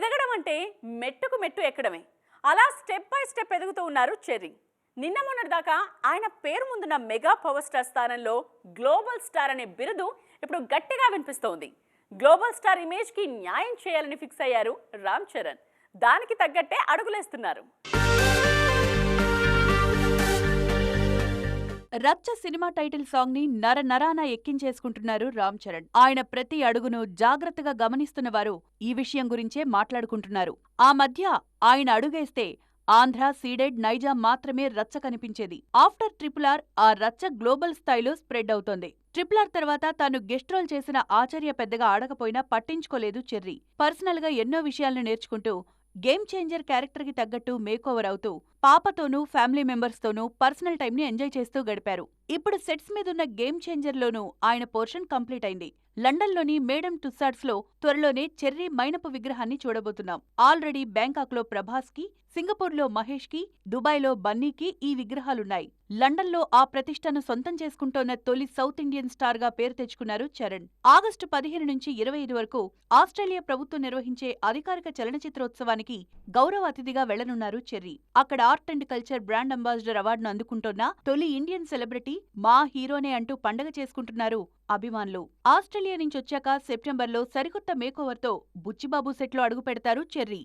ఎదగడం అంటే మెట్టుకు మెట్టు ఎక్కడమే. అలా స్టెప్ బై స్టెప్ ఎదుగుతూ ఉన్నారు చెర్రీ. నిన్న మొన్నటిదాకా ఆయన పేరు ముందున్న మెగా పవర్ స్టార్ స్థానంలో గ్లోబల్ స్టార్ అనే బిరుదు ఇప్పుడు గట్టిగా వినిపిస్తోంది. గ్లోబల్ స్టార్ ఇమేజ్కి న్యాయం చేయాలని ఫిక్స్ అయ్యారు రామ్ చరణ్. దానికి తగ్గట్టే అడుగులేస్తున్నారు. రచ్చ సినిమా టైటిల్ సాంగ్ని నర నరాన ఎక్కించేసుకుంటున్నారు రామ్ చరణ్. ఆయన ప్రతి అడుగును జాగ్రత్తగా గమనిస్తున్న వారు ఈ విషయం గురించే మాట్లాడుకుంటున్నారు. ఆ మధ్య ఆయన అడుగేస్తే ఆంధ్ర సీడెడ్ నైజాం మాత్రమే రచ్చ కనిపించేది. ఆఫ్టర్ ట్రిపుల్ ఆర్ ఆ రచ్చ గ్లోబల్ స్థాయిలో స్ప్రెడ్ అవుతోంది. ట్రిపుల్ ఆర్ తర్వాత తాను గెస్ట్ రోల్ చేసిన ఆచార్య పెద్దగా ఆడకపోయినా పట్టించుకోలేదు చెర్రీ. పర్సనల్గా ఎన్నో విషయాలను నేర్చుకుంటూ గేమ్ చేంజర్ క్యారెక్టర్కి తగ్గట్టు మేకోవర్ అవుతూ పాపతోనూ ఫ్యామిలీ మెంబర్స్తోనూ పర్సనల్ టైంని ఎంజాయ్ చేస్తూ గడిపారు. ఇప్పుడు సెట్స్ మీదున్న గేమ్ చేంజర్లోనూ ఆయన పోర్షన్ కంప్లీట్ అయింది. లండన్లోని మేడం టుస్సాడ్స్లో త్వరలోనే చెర్రీ మైనపు విగ్రహాన్ని చూడబోతున్నాం. ఆల్రెడీ బ్యాంకాక్లో ప్రభాస్కి ప్రభాస్కి సింగపూర్లో మహేష్కి దుబాయ్లో బన్నీకి ఈ విగ్రహాలున్నాయి. లండన్లో ఆ ప్రతిష్టను సొంతం చేసుకుంటోన్న తొలి సౌత్ ఇండియన్ స్టార్గా పేరు తెచ్చుకున్నారు చరణ్. ఆగస్టు పదిహేను నుంచి ఇరవై ఐదు వరకు ఆస్ట్రేలియా ప్రభుత్వం నిర్వహించే అధికారిక చలనచిత్రోత్సవానికి గౌరవ అతిథిగా వెళ్ళనున్నారు చెర్రీ. అక్కడ art and culture brand ambassador అవార్డును అందుకుంటున్న తొలి ఇండియన్ సెలబ్రిటీ మా హీరోనే అంటూ పండగ చేసుకుంటున్నారు అభిమానులు. ఆస్ట్రేలియా నుంచి వచ్చాక సెప్టెంబర్లో సరికొత్త మేకోవర్తో బుచ్చిబాబు సెట్లో అడుగు పెడతారు చెర్రీ.